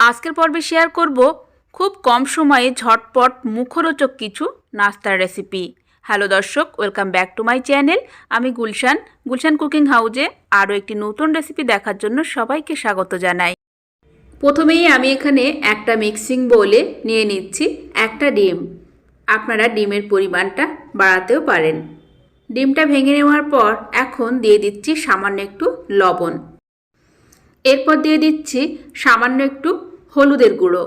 আজকের পর্বে শেয়ার করব খুব কম সময়ে ঝটপট মুখরোচক কিছু নাস্তার রেসিপি হ্যালো দর্শক welcome back to my channel আমি গুলশান গুলশান কুকিং হাউজে আরও একটি নতুন রেসিপি দেখার জন্য সবাইকে স্বাগত জানাই। প্রথমেই আমি এখানে একটা মিক্সিং বোলে নিয়ে নিচ্ছি একটা ডিম। আপনারা ডিমের পরিমাণটা বাড়াতেও পারেন। ডিমটা ভেঙে নেওয়ার পর এখন দিয়ে দিচ্ছি সামান্য একটু লবণ। এরপর দিয়ে দিচ্ছি সামান্য একটু হলুদের গুঁড়ো।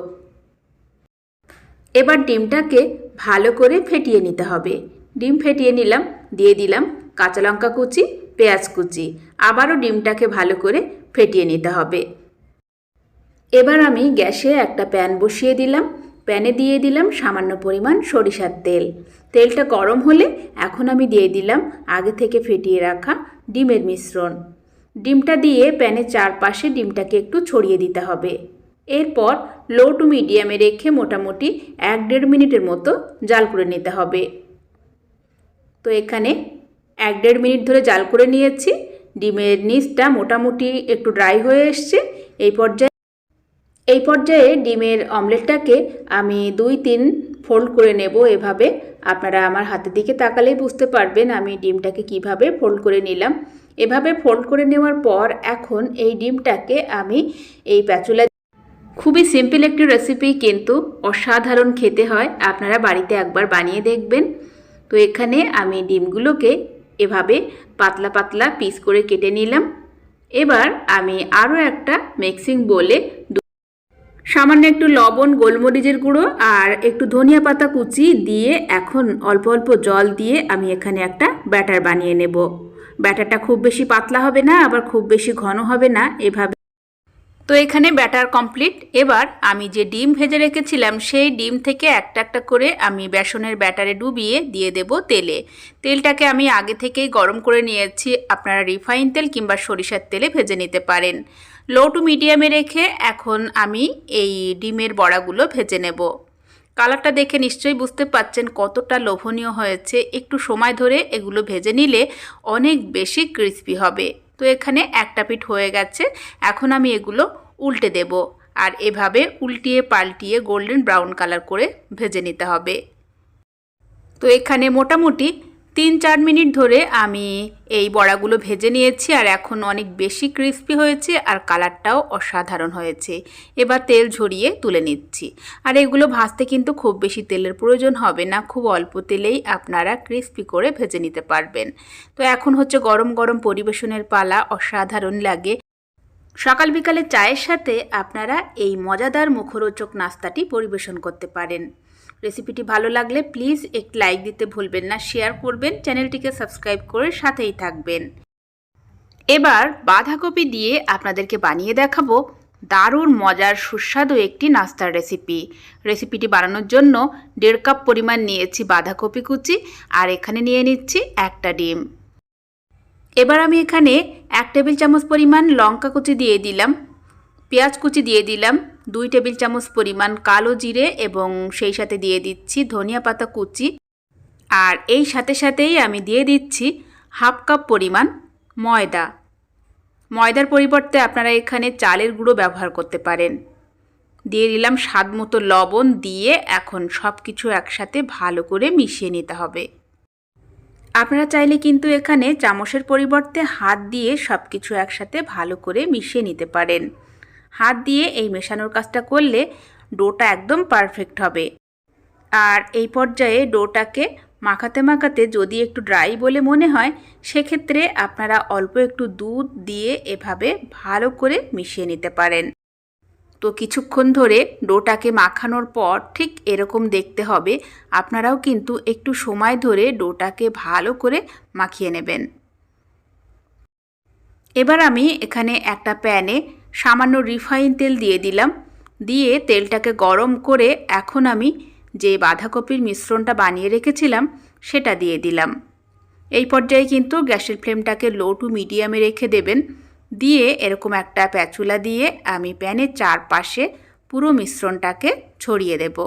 এবার ডিমটাকে ভালো করে ফেটিয়ে নিতে হবে। ডিম ফেটিয়ে নিলাম, দিয়ে দিলাম কাঁচা লঙ্কা কুচি, পেঁয়াজ কুচি। আবারও ডিমটাকে ভালো করে ফেটিয়ে নিতে হবে। এবার আমি গ্যাসে একটা প্যান বসিয়ে দিলাম। প্যানে দিয়ে দিলাম সামান্য পরিমাণ সরিষার তেল। তেলটা গরম হলে এখন আমি দিয়ে দিলাম আগে থেকে ফেটিয়ে রাখা ডিমের মিশ্রণ। ডিমটা দিয়ে প্যানে চারপাশে ডিমটাকে একটু ছড়িয়ে দিতে হবে। এরপর লো টু মিডিয়ামে রেখে মোটামুটি এক দেড় মিনিটের মতো জাল করে নিতে হবে। তো এখানে এক দেড় মিনিট ধরে জাল করে নিয়েছি। ডিমের নিচটা মোটামুটি একটু ড্রাই হয়ে এসছে। এই পর্যায়ে এই পর্যায়ে ডিমের অমলেটটাকে আমি দুই তিন ফোল্ড করে নেব এভাবে। আপনারা আমার হাতের দিকে তাকালেই বুঝতে পারবেন আমি ডিমটাকে কীভাবে ফোল্ড করে নিলাম। এভাবে ফোল্ড করে নেওয়ার পর এখন এই ডিমটাকে আমি এই প্যাচুলা খুবই সিম্পল একটি রেসিপি কিন্তু অসাধারণ খেতে হয়। আপনারা বাড়িতে একবার বানিয়ে দেখবেন। তো এখানে আমি ডিমগুলোকে এভাবে পাতলা পাতলা পিস করে কেটে নিলাম। এবার আমি আরও একটা মিক্সিং বলে সামান্য একটু লবণ, গোলমরিচের গুঁড়ো আর একটু ধনিয়া পাতা কুচি দিয়ে এখন অল্প অল্প জল দিয়ে আমি এখানে একটা ব্যাটার বানিয়ে নেব। ব্যাটারটা খুব বেশি পাতলা হবে না, আবার খুব বেশি ঘন হবে না। এভাবে তো এখানে ব্যাটার কমপ্লিট। এবার আমি যে ডিম ভেজে রেখেছিলাম, সেই ডিম থেকে একটা একটা করে আমি বেসনের ব্যাটারে ডুবিয়ে দিয়ে দেব তেলে। তেলটাকে আমি আগে থেকেই গরম করে নিয়েছি। আপনারা রিফাইন তেল কিংবা সরিষার তেলে ভেজে নিতে পারেন। লো টু মিডিয়ামে রেখে এখন আমি এই ডিমের বড়াগুলো ভেজে নেব। কালারটা দেখে নিশ্চয়ই বুঝতে পাচ্ছেন কতটা লোভনীয় হয়েছে। একটু সময় ধরে এগুলো ভেজে নিলে অনেক বেশি ক্রিস্পি হবে। তো এখানে একটা পিঠ হয়ে গেছে, এখন আমি এগুলো উল্টে দেব। আর এভাবে উল্টিয়ে পাল্টিয়ে গোল্ডেন ব্রাউন কালার করে ভেজে নিতে হবে। তো এখানে মোটামুটি তিন চার মিনিট ধরে আমি এই বড়াগুলো ভেজে নিয়েছি আর এখন অনেক বেশি ক্রিস্পি হয়েছে আর কালারটাও অসাধারণ হয়েছে। এবার তেল ঝরিয়ে তুলে নিচ্ছি। আর এগুলো ভাজতে কিন্তু খুব বেশি তেলের প্রয়োজন হবে না, খুব অল্প তেলেই আপনারা ক্রিস্পি করে ভেজে নিতে পারবেন। তো এখন হচ্ছে গরম গরম পরিবেশনের পালা, অসাধারণ লাগে। সকাল বিকালে চায়ের সাথে আপনারা এই মজাদার মুখরোচক নাস্তাটি পরিবেশন করতে পারেন। রেসিপিটি ভালো লাগলে প্লিজ একটি লাইক দিতে ভুলবেন না শেয়ার করবেন চ্যানেলটিকে সাবস্ক্রাইব করে সাথেই থাকবেন। এবার বাঁধাকপি দিয়ে আপনাদেরকে বানিয়ে দেখাবো দারুণ মজার সুস্বাদু একটি নাস্তার রেসিপি রেসিপিটি বানানোর জন্য দেড় কাপ পরিমাণ নিয়েছি বাঁধাকপি কুচি আর এখানে নিয়ে নিচ্ছি একটা ডিম। এবার আমি এখানে এক টেবিল চামচ পরিমাণ লঙ্কা কুচি দিয়ে দিলাম, পেঁয়াজ কুচি দিয়ে দিলাম দুই টেবিল চামচ পরিমাণ কালো জিরে এবং সেই সাথে দিয়ে দিচ্ছি ধনিয়া পাতা কুচি। আর এই সাথে সাথেই আমি দিয়ে দিচ্ছি হাফ কাপ পরিমাণ ময়দা। ময়দার পরিবর্তে আপনারা এখানে চালের গুঁড়ো ব্যবহার করতে পারেন। দিয়ে দিলাম স্বাদ মতো লবণ দিয়ে এখন সব কিছু একসাথে ভালো করে মিশিয়ে নিতে হবে। আপনারা চাইলে কিন্তু এখানে চামচের পরিবর্তে হাত দিয়ে সব কিছু একসাথে ভালো করে মিশিয়ে নিতে পারেন। হাত দিয়ে এই মেশানোর কাজটা করলে ডোটা একদম পারফেক্ট হবে। আর এই পর্যায়ে ডোটাকে মাখাতে মাখাতে যদি একটু ড্রাই বলে মনে হয়, সেক্ষেত্রে আপনারা অল্প একটু দুধ দিয়ে এভাবে ভালো করে মিশিয়ে নিতে পারেন। তো কিছুক্ষণ ধরে ডোটাকে মাখানোর পর ঠিক এরকম দেখতে হবে, আপনারাও কিন্তু একটু সময় ধরে ডোটাকে ভালো করে মাখিয়ে নেবেন। এবার আমি এখানে একটা প্যানে সামান্য রিফাইন তেল দিয়ে দিলাম। দিয়ে তেলটাকে গরম করে এখন আমি যে বাঁধাকপির মিশ্রণটা বানিয়ে রেখেছিলাম, সেটা দিয়ে দিলাম। এই পর্যায়ে কিন্তু গ্যাসের ফ্লেমটাকে লো টু মিডিয়ামে রেখে দেবেন। দিয়ে এরকম একটা প্যাচুলা দিয়ে আমি প্যানের চারপাশে পুরো মিশ্রণটাকে ছড়িয়ে দেব।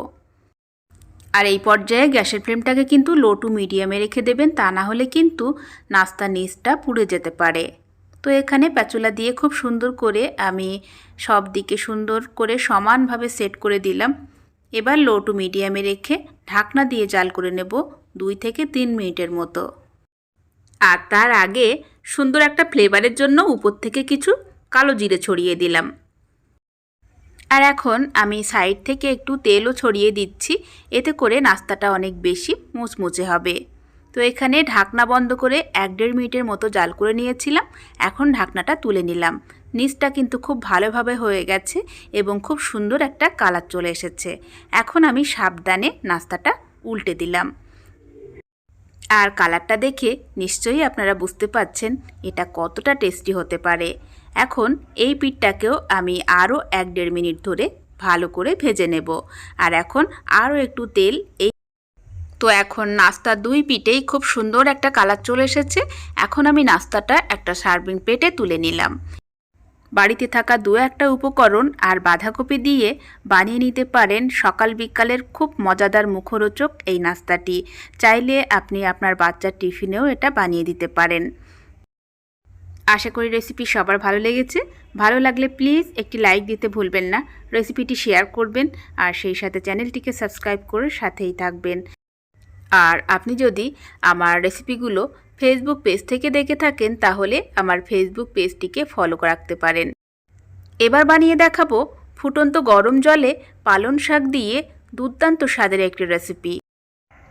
আর এই পর্যায়ে গ্যাসের ফ্লেমটাকে কিন্তু লো টু মিডিয়ামে রেখে দেবেন, তা না হলে কিন্তু নাস্তা নিচটা পুড়ে যেতে পারে। তো এখানে প্যাচুলা দিয়ে খুব সুন্দর করে আমি সব দিকে সুন্দর করে সমানভাবে সেট করে দিলাম। এবার লো টু মিডিয়ামে রেখে ঢাকনা দিয়ে জাল করে নেব দুই থেকে তিন মিনিটের মতো। আর তার আগে সুন্দর একটা ফ্লেভারের জন্য উপর থেকে কিছু কালো জিরে ছড়িয়ে দিলাম। আর এখন আমি সাইড থেকে একটু তেলও ছড়িয়ে দিচ্ছি, এতে করে নাস্তাটা অনেক বেশি মুচমুচে হবে। তো এখানে ঢাকনা বন্ধ করে এক দেড় মিনিটের মতো জাল করে নিয়েছিলাম। এখন ঢাকনাটা তুলে নিলাম। নিচটা কিন্তু খুব ভালোভাবে হয়ে গেছে এবং খুব সুন্দর একটা কালার চলে এসেছে। এখন আমি সাবধানে নাস্তাটা উল্টে দিলাম। আর কালারটা দেখে নিশ্চয়ই আপনারা বুঝতে পাচ্ছেন এটা কতটা টেস্টি হতে পারে। এখন এই পিঠটাকেও আমি আরও এক দেড় মিনিট ধরে ভালো করে ভেজে নেব। আর এখন আরও একটু তেল এই তো এখন নাস্তা দুই পিঠেই খুব সুন্দর একটা কালার চলে এসেছে। এখন আমি নাস্তাটা একটা সার্ভিং পেটে তুলে নিলাম। বাড়িতে থাকা দু একটা উপকরণ আর বাঁধাকপি দিয়ে বানিয়ে নিতে পারেন সকাল বিকালের খুব মজাদার মুখরোচক এই নাস্তাটি। চাইলে আপনি আপনার বাচ্চার টিফিনেও এটা বানিয়ে দিতে পারেন। আশা করি রেসিপি সবার ভালো লেগেছে। ভালো লাগলে প্লিজ একটি লাইক দিতে ভুলবেন না। রেসিপিটি শেয়ার করবেন আর সেই সাথে চ্যানেলটিকে সাবস্ক্রাইব করে সাথেই থাকবেন। আর আপনি যদি আমার রেসিপিগুলো ফেসবুক পেজ থেকে দেখে থাকেন, তাহলে আমার ফেসবুক পেজটিকে ফলো রাখতে পারেন। এবার বানিয়ে দেখাবো ফুটন্ত গরম জলে পালন শাক দিয়ে দুর্দান্ত স্বাদের একটি রেসিপি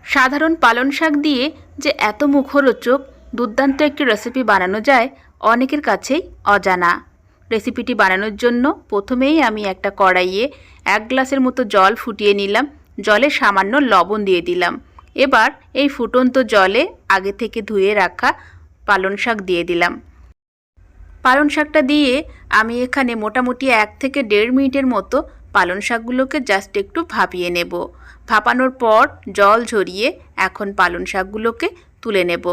সাধারণ পালন শাক দিয়ে যে এত মুখরোচক, দুর্দান্ত একটি রেসিপি বানানো যায়, অনেকের কাছেই অজানা। রেসিপিটি বানানোর জন্য প্রথমেই আমি একটা কড়াইয়ে এক গ্লাসের মতো জল ফুটিয়ে নিলাম, জলে সামান্য লবণ দিয়ে দিলাম। এবার এই ফুটন্ত জলে আগে থেকে ধুয়ে রাখা পালন শাক দিয়ে দিলাম। পালন শাকটা দিয়ে আমি এখানে মোটামুটি এক থেকে দেড় মিনিটের মতো পালন শাকগুলোকে জাস্ট একটু ভাপিয়ে নেব। ভাপানোর পর জল ঝরিয়ে এখন পালন শাকগুলোকে তুলে নেব।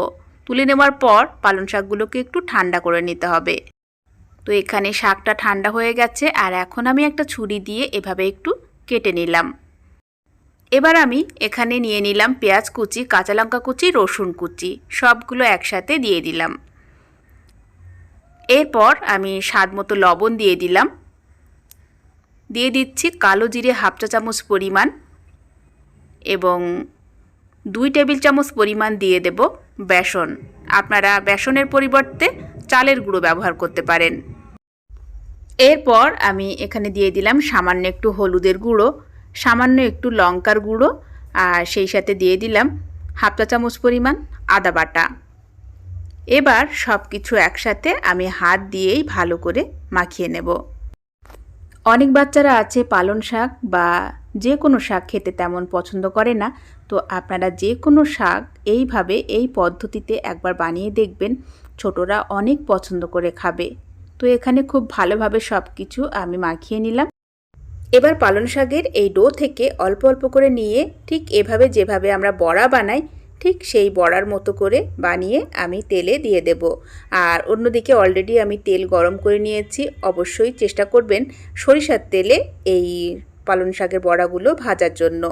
তুলে নেওয়ার পর পালন শাকগুলোকে একটু ঠান্ডা করে নিতে হবে। তো এখানে শাকটা ঠান্ডা হয়ে গেছে আর এখন আমি একটা ছুরি দিয়ে এভাবে একটু কেটে নিলাম। এবার আমি এখানে নিয়ে নিলাম পেঁয়াজ কুচি, কাঁচা লঙ্কা কুচি, রসুন কুচি, সবগুলো একসাথে দিয়ে দিলাম। এরপর আমি স্বাদ মতো লবণ দিয়ে দিলাম। দিয়ে দিচ্ছি কালো জিরে হাফ চা চামচ পরিমাণ এবং দুই টেবিল চামচ পরিমাণ দিয়ে দেব বেসন। আপনারা বেসনের পরিবর্তে চালের গুঁড়ো ব্যবহার করতে পারেন। এরপর আমি এখানে দিয়ে দিলাম সামান্য একটু হলুদের গুঁড়ো। সামান্য একটু লঙ্কার গুঁড়ো আর সেই সাথে দিয়ে দিলাম হাফ চা চামচ পরিমাণ আদা বাটা। এবার সব কিছু একসাথে আমি হাত দিয়েই ভালো করে মাখিয়ে নেব। অনেক বাচ্চারা আছে পালন শাক বা যে কোনো শাক খেতে তেমন পছন্দ করে না, তো আপনারা যে কোনো শাক এইভাবে এই পদ্ধতিতে একবার বানিয়ে দেখবেন, ছোটরা অনেক পছন্দ করে খাবে। তো এখানে খুব ভালোভাবে সব কিছু আমি মাখিয়ে নিলাম। এবার পালন শাকের এই ডো থেকে অল্প অল্প করে নিয়ে ঠিক এভাবে যেভাবে আমরা বড়া বানাই, ঠিক সেই বড়ার মতো করে বানিয়ে আমি তেলে দিয়ে দেব। আর অন্যদিকে অলরেডি আমি তেল গরম করে নিয়েছি, অবশ্যই চেষ্টা করবেন সরিষার তেলে এই পালন শাকের বড়াগুলো ভাজার জন্য।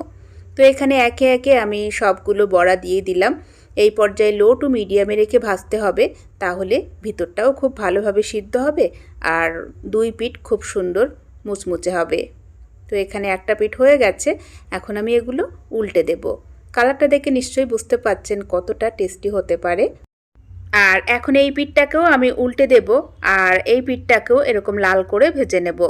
তো এখানে একে একে আমি সবগুলো বড়া দিয়ে দিলাম। এই পর্যায়ে লো টু মিডিয়ামে রেখে ভাজতে হবে, তাহলে ভিতরটাও খুব ভালোভাবে সিদ্ধ হবে আর দুই পিঠ খুব সুন্দর মুচমুচে হবে। তো এখানে একটা পিঠ হয়ে গেছে, এখন আমি এগুলো উল্টে দেব। কালারটা দেখে নিশ্চয়ই বুঝতে পাচ্ছেন কতটা টেস্টি হতে পারে। আর এখন এই পিঠটাকেও আমি উল্টে দেব আর এই পিঠটাকেও এরকম লাল করে ভেজে নেব।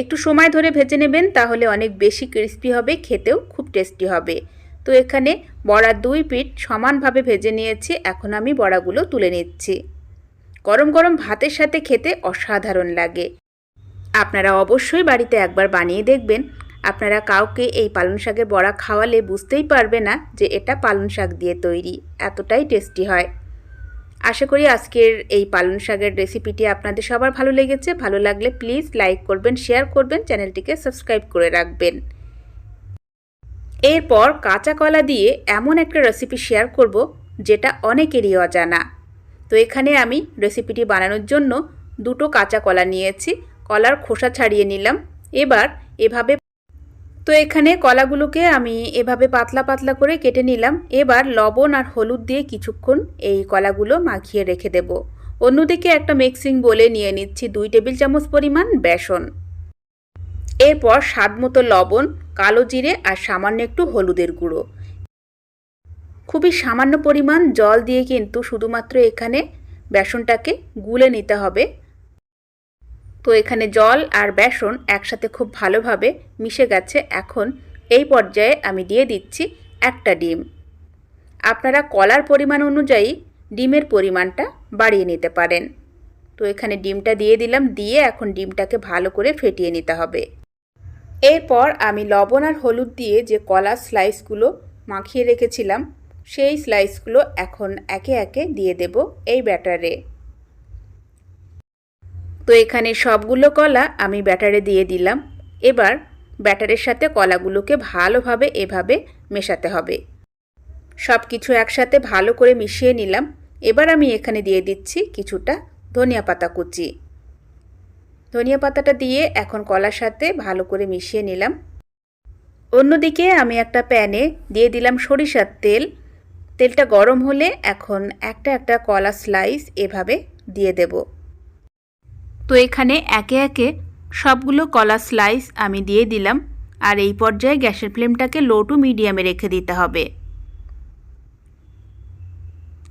একটু সময় ধরে ভেজে নেবেন, তাহলে অনেক বেশি ক্রিস্পি হবে, খেতেও খুব টেস্টি হবে। তো এখানে বড়ার দুই পিঠ সমানভাবে ভেজে নিয়েছি, এখন আমি বড়াগুলো তুলে নিচ্ছি। গরম গরম ভাতের সাথে খেতে অসাধারণ লাগে। আপনারা অবশ্যই বাড়িতে একবার বানিয়ে দেখবেন। আপনারা কাউকে এই পালং শাকের বড়া খাওয়ালে বুঝতেই পারবে না যে এটা পালং শাক দিয়ে তৈরি। এতটাই টেস্টি হয়। আশা করি আজকের এই পালং শাকের রেসিপিটি আপনাদের সবার ভালো লেগেছে। ভালো লাগলে প্লিজ লাইক করবেন, শেয়ার করবেন, চ্যানেলটিকে সাবস্ক্রাইব করে রাখবেন। এরপর কাঁচা কলা দিয়ে এমন একটা রেসিপি শেয়ার করব, যেটা অনেকেরই অজানা। তো এখানে আমি রেসিপিটি বানানোর জন্য দুটো কাঁচা কলা নিয়েছি। কলার খোসা ছাড়িয়ে নিলাম। এবার এভাবে তো এখানে কলাগুলোকে আমি এভাবে পাতলা পাতলা করে কেটে নিলাম। এবার লবণ আর হলুদ দিয়ে কিছুক্ষণ এই কলাগুলো মাখিয়ে রেখে দেব। অন্যদিকে একটা মিক্সিং বলে নিয়ে নিচ্ছি দুই টেবিল চামচ পরিমাণ বেসন। এরপর স্বাদ মতো লবণ, কালো জিরে আর সামান্য একটু হলুদের গুঁড়ো। খুবই সামান্য পরিমাণ জল দিয়ে কিন্তু শুধুমাত্র এখানে বেসনটাকে গুলে নিতে হবে। তো এখানে জল আর বেসন একসাথে খুব ভালোভাবে মিশে গেছে। এখন এই পর্যায়ে আমি দিয়ে দিচ্ছি একটা ডিম। আপনারা কলার পরিমাণ অনুযায়ী ডিমের পরিমাণটা বাড়িয়ে নিতে পারেন। তো এখানে ডিমটা দিয়ে দিলাম, দিয়ে এখন ডিমটাকে ভালো করে ফেটিয়ে নিতে হবে। এরপর আমি লবণ আর হলুদ দিয়ে যে কলার স্লাইসগুলো মাখিয়ে রেখেছিলাম, সেই স্লাইসগুলো এখন একে একে দিয়ে দেব এই ব্যাটারে। তো এখানে সবগুলো কলা আমি ব্যাটারে দিয়ে দিলাম। এবার ব্যাটারের সাথে কলাগুলোকে ভালোভাবে এভাবে মেশাতে হবে। সব কিছু একসাথে ভালো করে মিশিয়ে নিলাম। এবার আমি এখানে দিয়ে দিচ্ছি কিছুটা ধনিয়া পাতা কুচি। ধনিয়া পাতাটা দিয়ে এখন কলার সাথে ভালো করে মিশিয়ে নিলাম। অন্যদিকে আমি একটা প্যানে দিয়ে দিলাম সরিষার তেল। তেলটা গরম হলে এখন একটা একটা কলা স্লাইস এভাবে দিয়ে দেব। তো এখানে একে একে সবগুলো কলা স্লাইস আমি দিয়ে দিলাম। আর এই পর্যায়ে গ্যাসের ফ্লেমটাকে লো টু মিডিয়ামে রেখে দিতে হবে।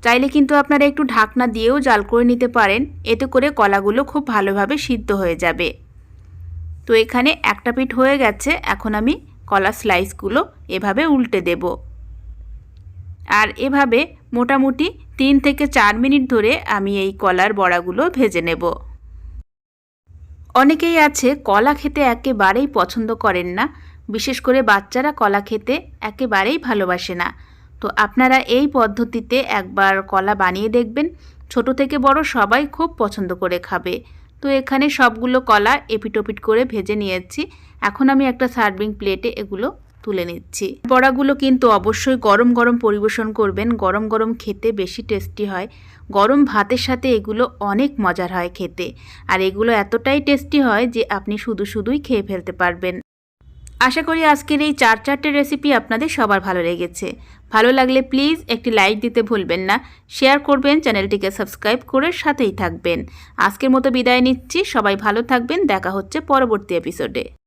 চাইলে কিন্তু আপনারা একটু ঢাকনা দিয়েও জাল করে নিতে পারেন। এতে করে কলাগুলো খুব ভালোভাবে সিদ্ধ হয়ে যাবে। তো এখানে একটা পিঠ হয়ে গেছে। এখন আমি কলা স্লাইসগুলো এভাবে উল্টে দেব। আর এভাবে মোটামুটি তিন থেকে চার মিনিট ধরে আমি এই কলার বড়াগুলো ভেজে নেব। অনেকেই আছে কলা খেতে একেবারেই পছন্দ করেন না। বিশেষ করে বাচ্চারা কলা খেতে একেবারেই ভালোবাসে না। তো আপনারা এই পদ্ধতিতে একবার কলা বানিয়ে দেখবেন। ছোট থেকে বড় সবাই খুব পছন্দ করে খাবে। তো এখানে সবগুলো কলা এপিটোপিট করে ভেজে নিয়েছি। এখন আমি একটা সার্ভিং প্লেটে এগুলো তুলে নিচ্ছি। বড়াগুলো কিন্তু অবশ্যই গরম গরম পরিবেশন করবেন। গরম গরম খেতে বেশি টেস্টি হয়। গরম ভাতের সাথে এগুলো অনেক মজার হয় খেতে। আর এগুলো এতটাই টেস্টি হয় যে আপনি শুধু শুধুই খেয়ে ফেলতে পারবেন। আশা করি আজকের এই চার চারটে রেসিপি আপনাদের সবার ভালো লেগেছে। ভালো লাগলে প্লিজ একটি লাইক দিতে ভুলবেন না। শেয়ার করবেন, চ্যানেলটিকে সাবস্ক্রাইব করে সাথেই থাকবেন। আজকের মতো বিদায় নিচ্ছি। সবাই ভালো থাকবেন। দেখা হচ্ছে পরবর্তী এপিসোডে